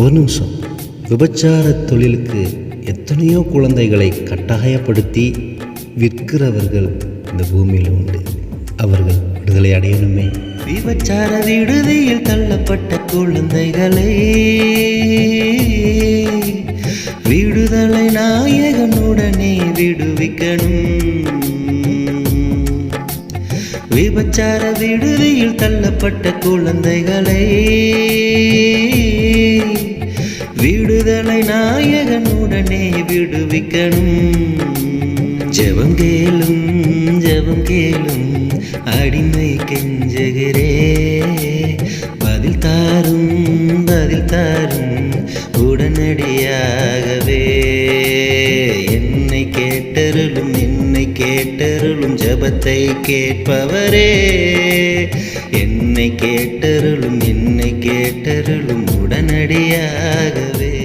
ஒரு நிமிஷம். விபச்சார தொழிலுக்கு எத்தனையோ குழந்தைகளை கட்டாயப்படுத்தி விற்கிறவர்கள் இந்த பூமியில் உண்டு. அவர்கள் விடுதலை அடையணுமே. விபச்சார விடுதியில் தள்ளப்பட்ட குழந்தைகளே விடுதலை நாயகனுடனே விடுவிக்கணும். விபச்சார விடுதியில் தள்ளப்பட்ட குழந்தைகளே விடுதலை நாயகனுடனே விடுவிக்கணும். ஜெபம் கேளும் ஜெபம் கேளும் அடிமை கெஞ்சுகிறே பதில் தாரும் பதில் தாரும் உடனடியாகவே. என்னை கேட்டருளும் என்னை கேட்டருளும் ஜபத்தை கேட்பவரே. என்னை கேட்டருளும் என்னை கேட்டருளும் உடனடியாகவே.